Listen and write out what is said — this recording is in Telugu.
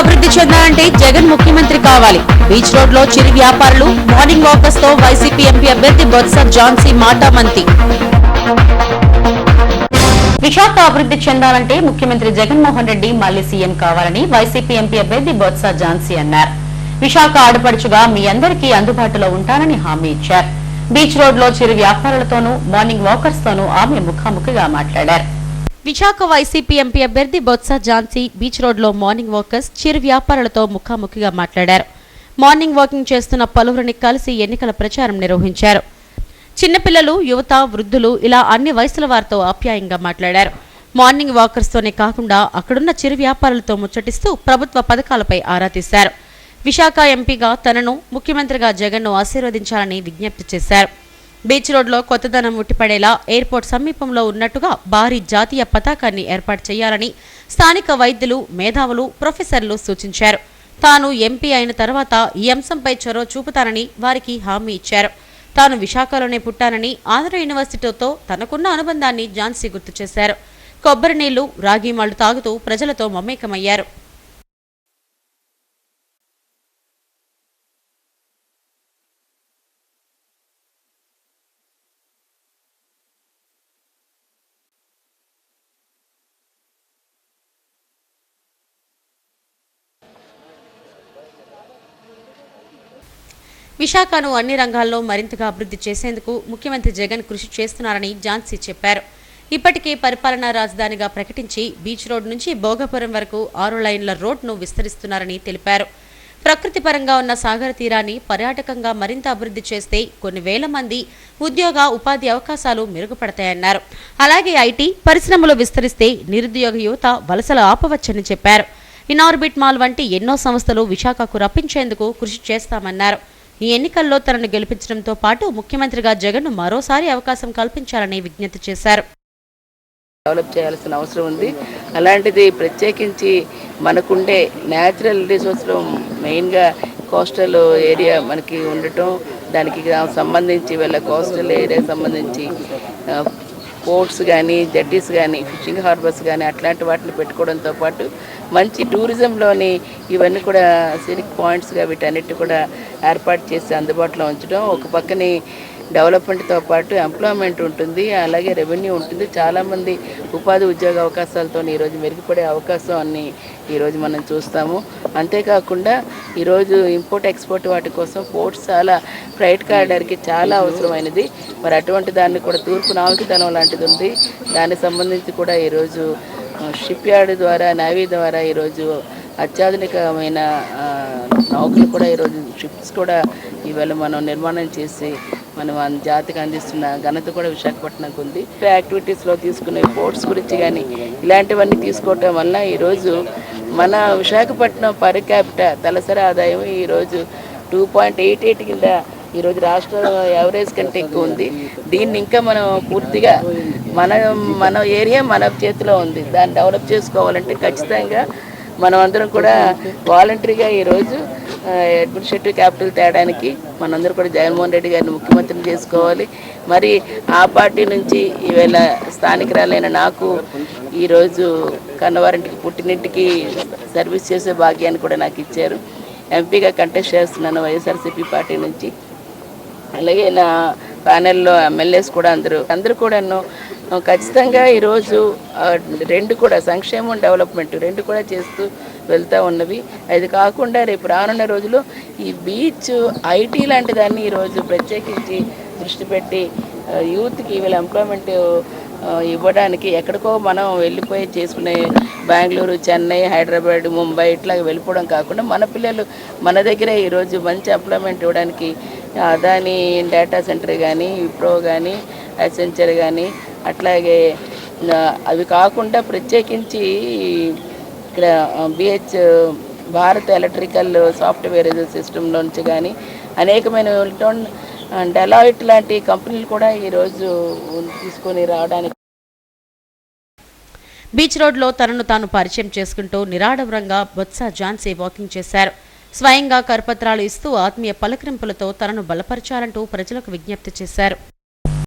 అభివృద్ధి చెందాలంటే జగన్ ముఖ్యమంత్రి కావాలి. బీచ్ రోడ్లో చిరు వ్యాపారులు మార్నింగ్ వాకర్స్తో వైసీపీ ఎంపీ అభ్యర్థి బొత్స జాన్సీ మాటామంతి విశాఖ అభివృద్ధి చెందాలంటే ముఖ్యమంత్రి జగన్మోహన్ రెడ్డి మళ్ళీ సీఎం కావాలని వైసీపీ ఎంపీ అభ్యర్థి బొత్స జాన్సీ అన్నారు. విశాఖ ఆడపడుచుగా మీ అందరికీ అందుబాటులో ఉంటానని హామీ ఇచ్చారు. బీచ్ రోడ్లో చిరు వ్యాపారులతోనూ మార్నింగ్ వాకర్స్ తోనూ ఆమె ముఖాముఖిగా మాట్లాడారు. విశాఖ వైసీపీ ఎంపీ అభ్యర్థి బొత్స ఝాన్సీ బీచ్ రోడ్లో మార్నింగ్ వాకర్స్ చిరు వ్యాపారులతో ముఖాముఖిగా మాట్లాడారు. మార్నింగ్ వాకింగ్ చేస్తున్న పలువురిని కలిసి ఎన్నికల ప్రచారం నిర్వహించారు. చిన్నపిల్లలు యువత వృద్ధులు ఇలా అన్ని వయసుల వారితో ఆప్యాయంగా మాట్లాడారు. మార్నింగ్ వాకర్స్తోనే కాకుండా అక్కడున్న చిరు వ్యాపారులతో ముచ్చటిస్తూ ప్రభుత్వ పథకాలపై ఆరా తీశారు. విశాఖ ఎంపీగా తనను ముఖ్యమంత్రిగా జగన్ను ఆశీర్వదించాలని విజ్ఞప్తి చేశారు. బీచ్ రోడ్లో కొత్తదనం ఉట్టిపడేలా ఎయిర్పోర్ట్ సమీపంలో ఉన్నట్టుగా భారీ జాతీయ పతాకాన్ని ఏర్పాటు చేయాలని స్థానిక వైద్యులు మేధావులు ప్రొఫెసర్లు సూచించారు. తాను ఎంపీ అయిన తర్వాత ఈ అంశంపై చొరవ చూపుతానని వారికి హామీ ఇచ్చారు. తాను విశాఖలోనే పుట్టానని ఆంధ్ర యూనివర్సిటీతో తనకున్న అనుబంధాన్ని ఝాన్సీ గుర్తు చేశారు. కొబ్బరి నీళ్ళు రాగి మాళ్ళు తాగుతూ ప్రజలతో మమేకమయ్యారు. విశాఖను అన్ని రంగాల్లో మరింతగా అభివృద్ధి చేసేందుకు ముఖ్యమంత్రి జగన్ కృషి చేస్తున్నారని ఝాన్సీ చెప్పారు. ఇప్పటికే పరిపాలనా రాజధానిగా ప్రకటించి బీచ్ రోడ్ నుంచి భోగపురం వరకు ఆరు లైన్ల రోడ్ను విస్తరిస్తున్నారని తెలిపారు. ప్రకృతి పరంగా ఉన్న సాగర తీరాన్ని పర్యాటకంగా మరింత అభివృద్ధి చేస్తే కొన్ని వేల మంది ఉద్యోగ ఉపాధి అవకాశాలు మెరుగుపడతాయన్నారు. అలాగే ఐటీ పరిశ్రమలు విస్తరిస్తే నిరుద్యోగ యువత వలసలు ఆపవచ్చని చెప్పారు. ఇనార్బిట్ మాల్ వంటి ఎన్నో సంస్థలు విశాఖకు రప్పించేందుకు కృషి చేస్తామన్నారు. ఈ ఎన్నికల్లో తనను గెలిపించడంతో పాటు ముఖ్యమంత్రిగా జగన్ను మరోసారి అవకాశం కల్పించాలని విజ్ఞప్తి చేశారు. డెవలప్ చేయాల్సిన అవసరం ఉంది. అలాంటిది ప్రత్యేకించి మనకుండే న్యాచురల్ రిసోర్స్లో మెయిన్గా కోస్టల్ ఏరియా మనకి ఉండటం దానికి సంబంధించి వీళ్ళ కోస్టల్ ఏరియా సంబంధించి పోర్ట్స్ కానీ జడ్డీస్ కానీ ఫిషింగ్ హార్బర్స్ కానీ అట్లాంటి వాటిని పెట్టుకోవడంతో పాటు మంచి టూరిజంలోని ఇవన్నీ కూడా సినిక్ పాయింట్స్గా వీటన్నిటి కూడా ఏర్పాటు చేసి అందుబాటులో ఉంచడం ఒక పక్కని డెవలప్మెంట్తో పాటు ఎంప్లాయ్మెంట్ ఉంటుంది అలాగే రెవెన్యూ ఉంటుంది. చాలామంది ఉపాధి ఉద్యోగ అవకాశాలతో ఈరోజు మెరుగుపడే అవకాశాన్ని ఈరోజు మనం చూస్తాము. అంతేకాకుండా ఈరోజు ఇంపోర్ట్ ఎక్స్పోర్ట్ వాటి కోసం పోర్ట్స్ చాలా ఫ్రైట్ కారిడార్కి చాలా అవసరమైనది. మరి అటువంటి దాన్ని కూడా తూర్పు నావికదనం లాంటిది ఉంది. దానికి సంబంధించి కూడా ఈరోజు షిప్ యార్డ్ ద్వారా నేవీ ద్వారా ఈరోజు అత్యాధునికమైన నౌకలు కూడా ఈరోజు షిప్స్ కూడా ఇవాళ మనం నిర్మాణం చేసి మనం మన జాతికి అందిస్తున్న ఘనత కూడా విశాఖపట్నంకు ఉంది. యాక్టివిటీస్లో తీసుకునే స్పోర్ట్స్ గురించి కానీ ఇలాంటివన్నీ తీసుకోవటం వల్ల ఈరోజు మన విశాఖపట్నం పర్ క్యాపిట తలసరి ఆదాయం ఈరోజు టూ పాయింట్ ఎయిట్ ఎయిట్ కింద ఈరోజు రాష్ట్ర యావరేజ్ కంటే ఎక్కువ ఉంది. దీన్ని ఇంకా మనం పూర్తిగా మన మన ఏరియా మన చేతిలో ఉంది. దాన్ని డెవలప్ చేసుకోవాలంటే ఖచ్చితంగా మనం అందరం కూడా వాలంటరీగా ఈరోజు అడ్మినిస్ట్రేటివ్ క్యాపిటల్ తేడానికి మనందరూ కూడా జగన్మోహన్ రెడ్డి గారిని ముఖ్యమంత్రిని చేసుకోవాలి. మరి ఆ పార్టీ నుంచి ఈవేళ స్థానికురాలైన నాకు ఈరోజు కన్నవారింటికి పుట్టినింటికి సర్వీస్ చేసే భాగ్యాన్ని కూడా నాకు ఇచ్చారు. ఎంపీగా కంటెస్ట్ చేస్తున్నాను వైఎస్ఆర్సీపీ పార్టీ నుంచి. అలాగే నా ప్యానెల్లో ఎమ్మెల్యేస్ కూడా అందరూ అందరూ కూడాను ఖచ్చితంగా ఈరోజు రెండు కూడా సంక్షేమం డెవలప్మెంట్ రెండు కూడా చేస్తూ వెళ్తూ ఉన్నవి. అది కాకుండా రేపు రానున్న రోజుల్లో ఈ బీచ్ ఐటీ లాంటి దాన్ని ఈరోజు ప్రత్యేకించి దృష్టి పెట్టి యూత్కి వీళ్ళ ఎంప్లాయ్మెంట్ ఇవ్వడానికి ఎక్కడికో మనం వెళ్ళిపోయి చేసుకునే బెంగళూరు చెన్నై హైదరాబాద్ ముంబై ఇట్లా వెళ్ళిపోవడం కాకుండా మన పిల్లలు మన దగ్గరే ఈరోజు మంచి ఎంప్లాయ్మెంట్ ఇవ్వడానికి అదాని డేటా సెంటర్ కానీ విప్రో కానీ అసెంచర్ కానీ అట్లాగే అవి కాకుండా ప్రత్యేకించి ఇక్కడ బిహెచ్ భారత్ ఎలక్ట్రికల్ సాఫ్ట్వేర్ సిస్టంలోంచి కానీ అనేకమైన డెలాయిట్ లాంటి కంపెనీలు కూడా ఈరోజు తీసుకొని రావడానికి బీచ్ రోడ్లో తనను తాను పరిచయం చేసుకుంటూ నిరాడంబరంగా బొత్స జాన్సీ వాకింగ్ చేశారు. స్వయంగా కరపత్రాలు ఇస్తూ ఆత్మీయ పలకరింపులతో తనను బలపరచాలంటూ ప్రజలకు విజ్ఞప్తి చేశారు.